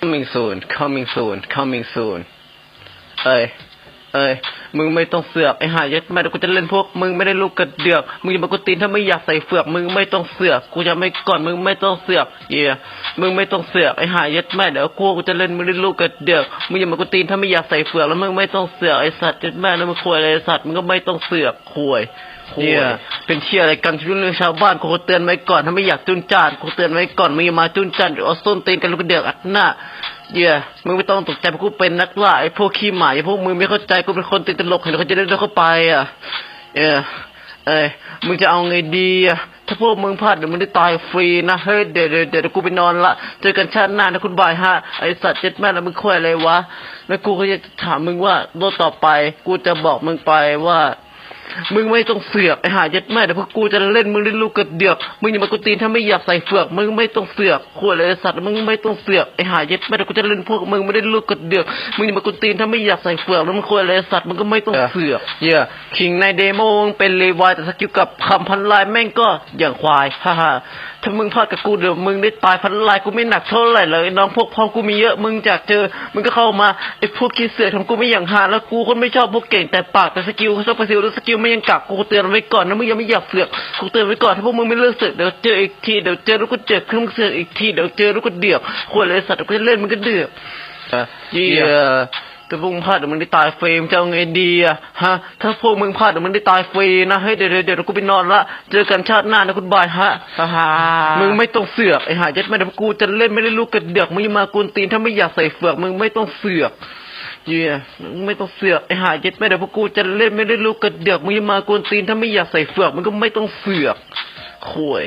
coming soon coming soon coming soon เอ้ยเอ้ย มึงไม่ต้องเสือกไอ้หายยัดแม่เดี๋ยวกูจะเล่นพวก มึงไม่ได้ลูกกระเดือก มึงอย่ามากูตีนถ้าไม่อยากใส่เฟือก มึงไม่ต้องเสือก กูจะไม่ก่อน มึงไม่ต้องเสือก เย่มึงไม่ต้องเสือกไอ้หายยัดแม่เดี๋ยวกูกูจะเล่นมึงได้ลูกกระเดือก มึงอย่ามากูตีนถ้าไม่อยากใส่เฟือกแล้วมึงไม่ต้องเสือกไอ้สัตว์ยัดแม่แล้วมึงควยอะไรไอ้สัตว์มึงก็ไม่ต้องเสือกควย เย่ยเป็นเชี่ยอะไรกันที่เรื่องชาวบ้านกูเตือนไว้ก่อนถ้าไม่อยากจุนจานกูเตือนไว้ก่อนมึงอย่ามาจุนจานเดี๋ยวเอาส้นตีนกันลูกกระเดือกอัดหน้าเย่มึงไม่ต้องตกใจเพราะกูเป็นนักล่าไอ้พวกขี้หมาไอ้พวกมึงไม่เข้าใจกูเป็นคนติดตลกเห็นเขาจะได้เดินเข้าไปอะเออเอ้ยมึงจะเอาไงดีอะถ้าพวกมึงพลาดเดี๋ยวมึงได้ตายฟรีนะเฮ้ยเดี๋ยวเดี๋ยวเดี๋ยวกูไปนอนละเจอกันชาติหน้านะคุณบายฮะไอสัตว์เจ็ดแม่แล้วมึงคุยอะไรวะแล้วกูก็จะถามมึงว่าโลกต่อไป กูจะบอกมึงไปว่า มึงไม่ต้องเสือกไอ้หายัดแม่เดี๋ยวพวกกูจะเล่นมึงเล่นลูกกระเดือก มึงอย่ามากูตีนถ้าไม่อยากใส่เฟือก มึงไม่ต้องเสือกขวดเลยไรสัตว์มึงไม่ต้องเสือกไอ้หายัดแม่เดี๋ยวกูจะเล่นพวกมึงไม่ได้ลูกกระเดือก มึงอย่ามากูตีนถ้าไม่อยากใส่เฟือกแล้วมึงขวดเลยไรสัตว์มึงก็ไม่ต้องเสือกเย่คิงในเดโมงเป็นเลวายแต่สกิลกับคำพันลายแม่งก็อย่างควายฮ่าฮ่า ถ้ามึงพลาดกับกูเดี๋ยวมึงได้ตายพันลายกูไม่หนักเท่าไหร่เลยน้องพวกพ้องกูมีเยอะมึงจากเจอ มึงก็เข้ามาไอ้พวกขี้เสือกทำกูไม่อย่างหาแล้วกูคนไม่ชอบพวกเก่งแต่ปากแต่สกิลเขาชอบสกิลแล้วสกิลไม่ยังกักกูเตือนไว้ก่อนนะมึงยังไม่อยากเสือกกูเตือนไว้ก่อนถ้าพวกมึงไม่เลิกเสือกเดี๋ยวเจออีกทีเดี๋ยวเจอลูกก็เจ็บขึ้นมึงเสือกอีกทีเดี๋ยวเจอลูกก็เดือดควรเลยสัตว์กูจะเล่นมึงก็เดือดเยี่ย ถ้าพวกมึงพลาดเดี๋ยวมึงได้ตายฟรีมจะเอาไงดีอะฮะ ถ้าพวกมึงพลาดเดี๋ยวมึงได้ตายฟรีนะเฮ้ยเดี๋ยวเดี๋ยวเดี๋ยวกูไปนอนละ เจอกันชาติหน้านะคุณบายฮะฮ่าฮ่ามึงไม่ต้องเสือกไอ้หายัดไม่เดี๋ยวกูจะเล่นไม่ได้ลูกกระเดือกมึงอย่ามากวนตีนถ้าไม่อยากใส่เฟือกมึงไม่ต้องเสือกเยี่ยมึงไม่ต้องเสือกไอ้หายัดไม่เดี๋ยวพวกกูจะเล่นไม่ได้ลูกกระเดือกมึงอย่ามากวนตีนถ้าไม่อยากใส่เฟือกมึงก็ไม่ต้องเสือกข่วย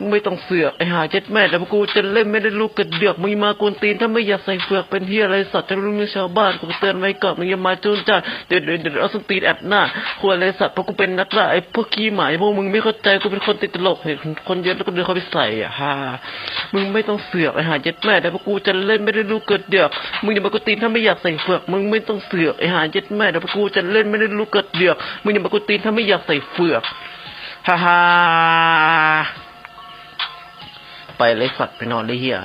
มึงไม่ต้องเสือกไอ้หายัดแม่เดี๋ยวพวกกูจะเล่นไม่ได้ลูกกระเดือกมึงอย่ามากวนตีนถ้าไม่อยากใส่เฟือกเป็นที่อะไรสัตว์จะรู้เรื่องชาวบ้านกูเตือนไว้ก่อนมึงอย่ามาจูนจ้าเดี๋ยวเดี๋ยวเอาสตีนแอดหน้าข่วยอะไรสัตว์เพราะกูเป็นนักล่าไอ้พวกขี้หมาพวกมึงไม่เข้าใจกูเป็นคนติดตลกเห็นคนเยอะแล้วก็เดินเข้าไปใส่อะฮ่ามึงไม่ต้องเสือกไอ้หาเจ็ดแม่แต่พวกกูจะเล่นไม่ได้รู้เกิดเดือกมึงอย่ามากูตีนถ้าไม่อยากใส่เฟือกมึงไม่ต้องเสือกไอ้หาเจ็ดแม่แต่พวกกูจะเล่นไม่ได้รู้เกิดเดือกมึงอย่ามากูตีนถ้าไม่อยากใส่เฟือกฮ่าฮ่า ไปเลยสัตว์ไปนอนเลยเฮีย